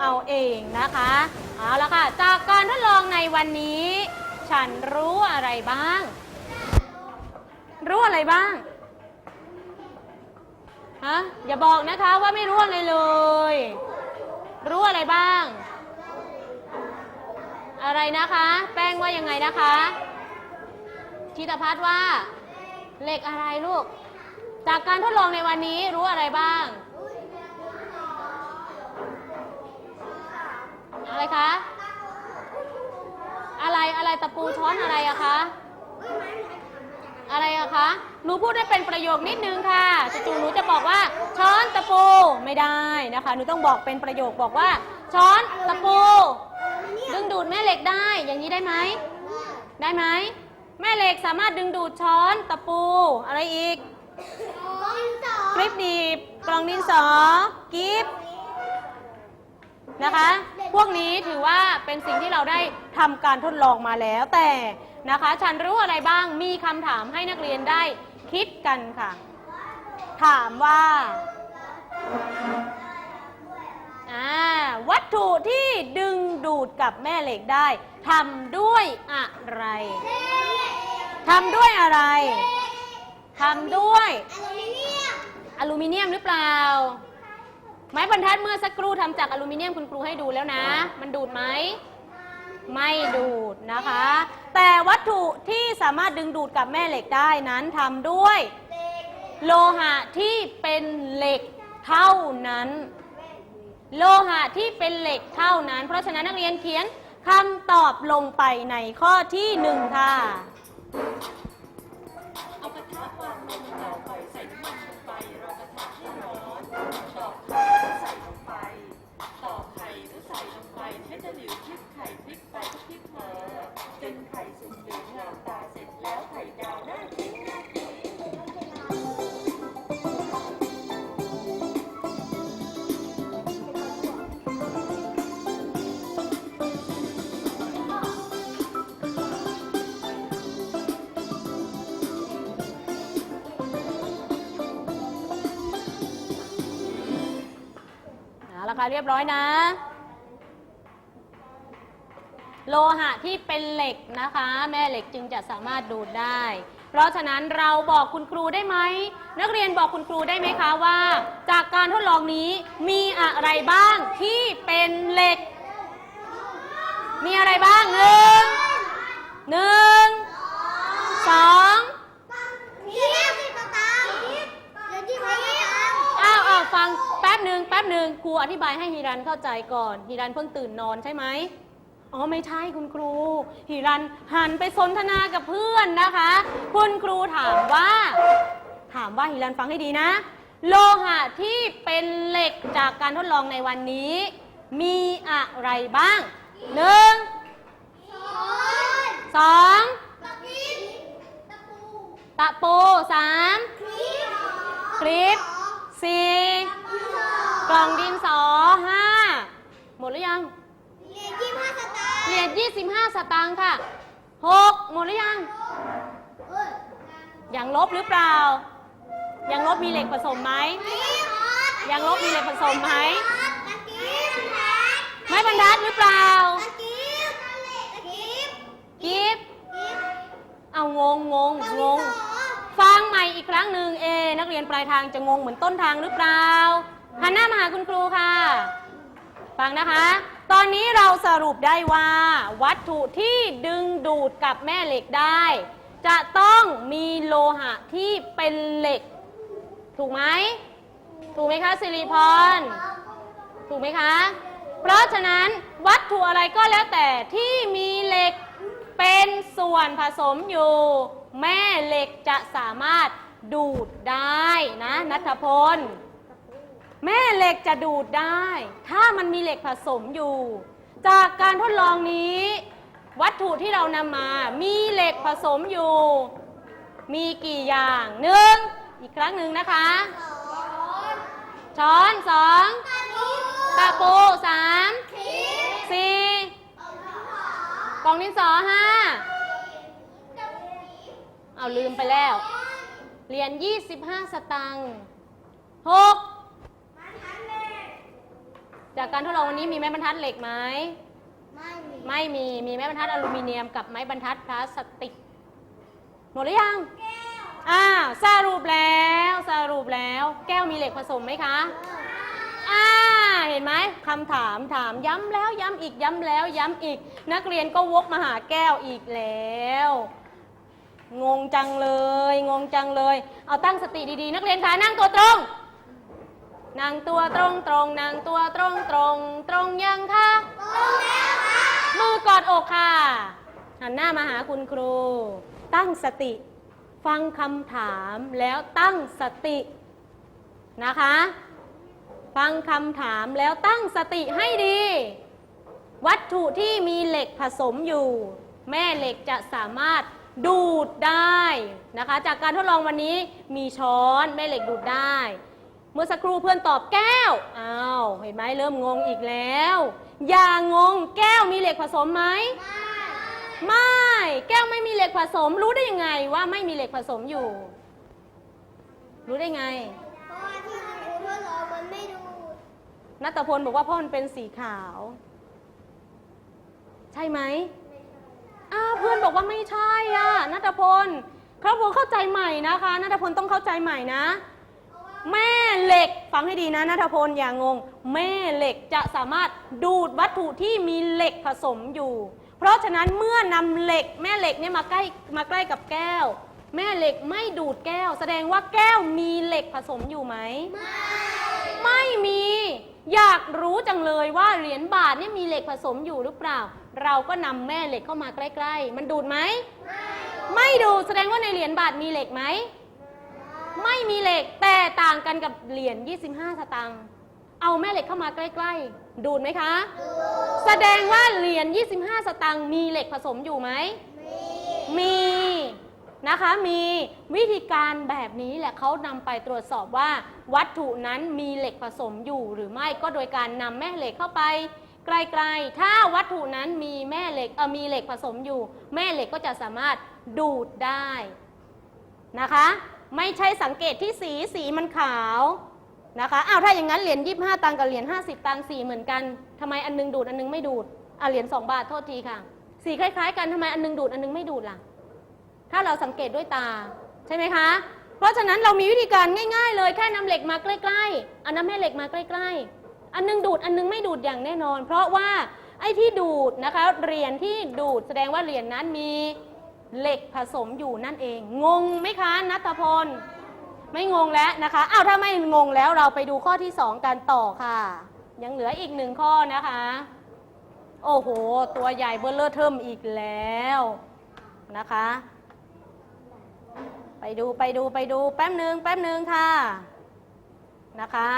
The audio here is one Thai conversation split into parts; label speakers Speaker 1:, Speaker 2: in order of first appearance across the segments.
Speaker 1: เอาเองนะคะเอาละค่ะ จากการทดลองในวันนี้ ฉันรู้อะไรบ้าง รู้อะไรบ้างฮะอย่าบอกนะคะว่าไม่รู้อะไรเลย รู้อะไรบ้าง อะไรนะคะ แป้งว่ายังไงนะคะชีตพัฒว่าเหล็กอะไรลูก จากการทดลองในวันนี้รู้อะไรบ้าง อะไรคะ อะไรอะไรตะปูช้อนอะไรอะคะ อะไรอะคะ หนูพูดได้เป็นประโยคนิดนึงค่ะจู่ๆหนูจะบอกว่า ช้อนตะปูไม่ได้นะคะ หนูต้องบอกเป็นประโยคบอกว่า ช้อนตะปู ดึงดูดแม่เหล็กได้ อย่างนี้ได้ไหม ได้ไหม แม่เหล็กสามารถดึงดูดช้อนตะปู อะไรอีกคลิปดีบกล่องดินสอกิฟ นะคะ พวกนี้ถือว่าเป็นสิ่งที่เราได้ทำการทดลองมาแล้ว แต่นะคะ ฉันรู้อะไรบ้างมีคำถามให้นักเรียนได้คิดกันค่ะ ถามว่าอ่าวัตถุที่ดึงดูดกับแม่เหล็กได้ทำด้วยอะไรทำด้วยอะไรทำด้วยอลูมิเนียมหรือเปล่า ไม้บรรทัดเมื่อสักครู่ทำจากอลูมิเนียมคุณครูให้ดูแล้วนะ มันดูดไหม ไม่ดูดนะคะ แต่วัตถุที่สามารถดึงดูดกับแม่เหล็กได้นั้นทำด้วย โลหะที่เป็นเหล็กเท่านั้น โลหะที่เป็นเหล็กเท่านั้น เพราะฉะนั้นนักเรียนเขียนคำตอบลงไปในข้อที่หนึ่งค่ะ เอาละค่ะเรียบร้อยนะ โลหะที่เป็นเหล็กนะคะ แม่เหล็กจึงจะสามารถดูดได้ เพราะฉะนั้นเราบอกคุณครูได้ไหม นักเรียนบอกคุณครูได้ไหมคะว่า จากการทดลองนี้มีอะไรบ้างที่เป็นเหล็ก มีอะไรบ้างหนึ่งหนึ่งสอง อ้าวอ้าวฟังแป๊บหนึ่งแป๊บหนึ่ง ครูอธิบายให้ฮิรันเข้าใจก่อนฮิรันเพิ่งตื่นนอนใช่ไหมอ๋อไม่ใช่คุณครูฮิรันหันไปสนทนากับเพื่อนนะคะ คุณครูถามว่า ถามว่าฮิรันฟังให้ดีนะ โลหะที่เป็นเหล็กจากการทดลองในวันนี้ มีอะไรบ้างหนึ่งสองตะปูสามคลิปสี่ กล่องดินสอห้าหมดหรือยัง เหรียญ25 สตางค์ค่ะ6หมดหรือยังยังลบหรือเปล่า ยังลบมีเหล็กผสมไหมยังลบมีเหล็กผสมไหมไม้บรรทัดหรือเปล่ากิฟเอางงงงงง ฟังใหม่อีกครั้งหนึ่งเอ นักเรียนปลายทางจะงงเหมือนต้นทางหรือเปล่า หันหน้ามาหาคุณครูค่ะ ฟังนะคะ ตอนนี้เราสรุปได้ว่า วัตถุที่ดึงดูดกับแม่เหล็กได้ จะต้องมีโลหะที่เป็นเหล็ก ถูกไหม ถูกไหมคะสิริพร ถูกไหมคะ เพราะฉะนั้นวัตถุอะไรก็แล้วแต่ที่มีเหล็กเป็นส่วนผสมอยู่ แม่เหล็กจะสามารถดูดได้นะนัทพล แม่เหล็กจะดูดได้ ถ้ามันมีเหล็กผสมอยู่ จากการทดลองนี้ วัตถุที่เรานำมา มีเหล็กผสมอยู่ มีกี่อย่างหนึ่งอีกครั้งหนึ่งนะคะช้อนสองตะปูสามสี่กล่องดินสอห้าเอาลืมไปแล้ว เหรียญ25 สตังค์หก จากการทดลองวันนี้มีไม้บรรทัดเหล็กไหม
Speaker 2: ไม่มี
Speaker 1: ไม่มีมีไม้บรรทัดอลูมิเนียมกับไม้บรรทัดพลาสติก หมดหรือยังอ่าสรุปแล้วสรุปแล้ว แก้วมีเหล็กผสมไหมคะอ่าเห็นไหมคำถามถามย้ำแล้วย้ำอีกย้ำแล้วย้ำอีก นักเรียนก็วกมาหาแก้วอีกแล้ว งงจังเลย งงจังเลย เอาตั้งสติดีๆ นักเรียนคะนั่งตัวตรง นั่งตัวตรงตรงนั่งตัวตรงตรงตรงยังคะมือกอดอกค่ะ หันหน้ามาหาคุณครู ตั้งสติ ฟังคำถามแล้วตั้งสตินะคะ ฟังคำถามแล้วตั้งสติให้ดี วัตถุที่มีเหล็กผสมอยู่ แม่เหล็กจะสามารถดูดได้นะคะ จากการทดลองวันนี้มีช้อนแม่เหล็กดูดได้ เมื่อสักครู่เพื่อนตอบแก้ว อ้าว เห็นไหมเริ่มงงอีกแล้ว อย่างงแก้วมีเหล็กผสมไหม ไม่ แก้วไม่มีเหล็กผสม รู้ได้ยังไงว่าไม่มีเหล็กผสมอยู่ รู้ได้ไง
Speaker 2: เพราะว่าที่คุณครูทดลองมันไม่ดูด
Speaker 1: นัตพลบอกว่าเพราะมันเป็นสีขาว ใช่ไหมอ้าวเพื่อนบอกว่าไม่ใช่อะนัตพลครอบครัวเข้าใจใหม่นะคะนัตพลต้องเข้าใจใหม่นะ แม่เหล็ก ฟังให้ดีนะนัทพลอย่างงง แม่เหล็กจะสามารถดูดวัตถุที่มีเหล็กผสมอยู่ เพราะฉะนั้นเมื่อนำเหล็กแม่เหล็กเนี่ยมาใกล้มาใกล้กับแก้ว แม่เหล็กไม่ดูดแก้ว แสดงว่าแก้วมีเหล็กผสมอยู่ไหมไม่ไม่มี อยากรู้จังเลยว่าเหรียญบาทเนี่ยมีเหล็กผสมอยู่หรือเปล่า เราก็นำแม่เหล็กเข้ามาใกล้ ๆ มันดูดไหมไม่ดูดแสดงว่าในเหรียญบาทมีเหล็กไหม ไม่มีเหล็กแต่ต่างกันกับเหรียญ 25 สตางค์ เอาแม่เหล็กเข้ามาใกล้ ๆ ดูดไหมคะ แสดงว่าเหรียญ 25 สตางค์มีเหล็กผสมอยู่ไหม มี นะคะ มีวิธีการแบบนี้แหละเขานำไปตรวจสอบว่า วัตถุนั้นมีเหล็กผสมอยู่หรือไม่ ก็โดยการนำแม่เหล็กเข้าไปไกลๆ ถ้าวัตถุนั้นมีแม่เหล็กเออมีเหล็กผสมอยู่ แม่เหล็กก็จะสามารถดูดได้นะคะ ไม่ใช่สังเกตที่สีสีมันขาวนะคะอ้าวถ้าอย่างนั้นเหรียญ25 ตังค์กับเหรียญ50 ตังค์สีเหมือนกันทำไมอันนึงดูดอันนึงไม่ดูดอะเหรียญ2บาทโทษทีค่ะ สีคล้ายๆ กันทำไมอันนึงดูดอันนึงไม่ดูดล่ะ ถ้าเราสังเกตด้วยตาใช่ไหมคะ เพราะฉะนั้นเรามีวิธีการง่าย ๆ เลยแค่นำเหล็กมาใกล้ๆอันน้ำแม่เหล็กมาใกล้ ๆ อันนึงดูดอันนึงไม่ดูดอย่างแน่นอน เพราะว่าไอ้ที่ดูดนะคะเหรียญที่ดูดแสดงว่าเหรียญนั้นมี เหล็กผสมอยู่นั่นเอง งงไหมคะนัทพล ไม่งงแล้วนะคะอ้าวถ้าไม่งงแล้วเราไปดูข้อที่ 2 กันต่อค่ะ ยังเหลืออีกหนึ่งข้อนะคะ โอ้โห ตัวใหญ่เบอร์เลอร์เทิมอีกแล้วนะคะ ไปดูไปดูไปดูแป๊บหนึ่งแป๊บหนึ่งค่ะนะคะ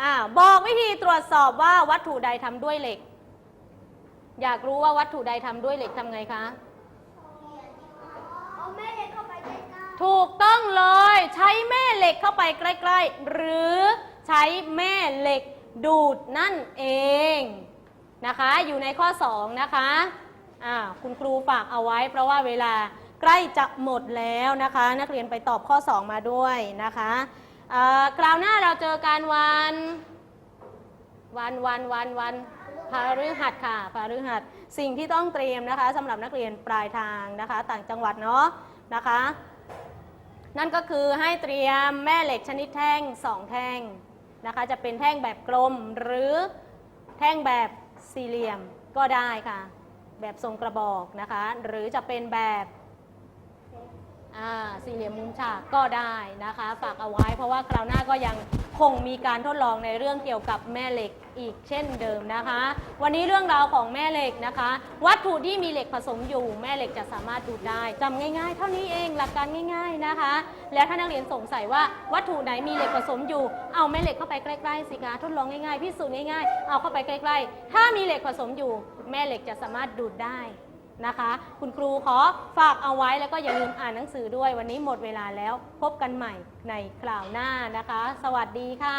Speaker 1: อ่าบอกวิธีตรวจสอบว่าวัตถุใดทำด้วยเหล็ก อยากรู้ว่าวัตถุใดทำด้วยเหล็กทำไงคะ
Speaker 2: เอาแม่เหล็กเข้าไปใกล้
Speaker 1: ถูกต้องเลย ใช้แม่เหล็กเข้าไปใกล้ ๆ หรือใช้แม่เหล็กดูดนั่นเองนะคะ อยู่ในข้อ 2 นะคะอ่าคุณครูฝากเอาไว้ เพราะว่าเวลาใกล้จะหมดแล้วนะคะ นักเรียนไปตอบข้อ 2 มาด้วยนะคะคราวหน้าเราเจอกันวัน วันวันวันวัน พาฤหัสค่ะพาฤหัสสิ่งที่ต้องเตรียมนะคะสำหรับนักเรียนปลายทางนะคะ ต่างจังหวัดเนาะนะคะ นั่นก็คือให้เตรียมแม่เหล็กชนิดแท่ง 2 แท่งนะคะ จะเป็นแท่งแบบกลมหรือแท่งแบบสี่เหลี่ยมก็ได้ค่ะ แบบทรงกระบอกนะคะ หรือจะเป็นแบบ สี่เหลี่ยมมุมฉากก็ได้นะคะ ฝากเอาไว้ เพราะว่าคราวหน้าก็ยังคงมีการทดลองในเรื่องเกี่ยวกับแม่เหล็กอีกเช่นเดิมนะคะ วันนี้เรื่องราวของแม่เหล็กนะคะ วัตถุที่มีเหล็กผสมอยู่ แม่เหล็กจะสามารถดูดได้จำง่ายๆ เท่านี้เองหลักการง่าย ๆนะคะ แล้วถ้านักเรียนสงสัยว่าวัตถุไหนมีเหล็กผสมอยู่ เอาแม่เหล็กเข้าไปใกล้ๆสิคะทดลองง่ายๆพิสูจน์ง่ายๆเอาเข้าไปใกล้ๆ ถ้ามีเหล็กผสมอยู่ แม่เหล็กจะสามารถดูดได้ นะคะ คุณครูขอฝากเอาไว้แล้วก็อย่าลืมอ่านหนังสือด้วย วันนี้หมดเวลาแล้วพบกันใหม่ในคราวหน้านะคะ สวัสดีค่ะ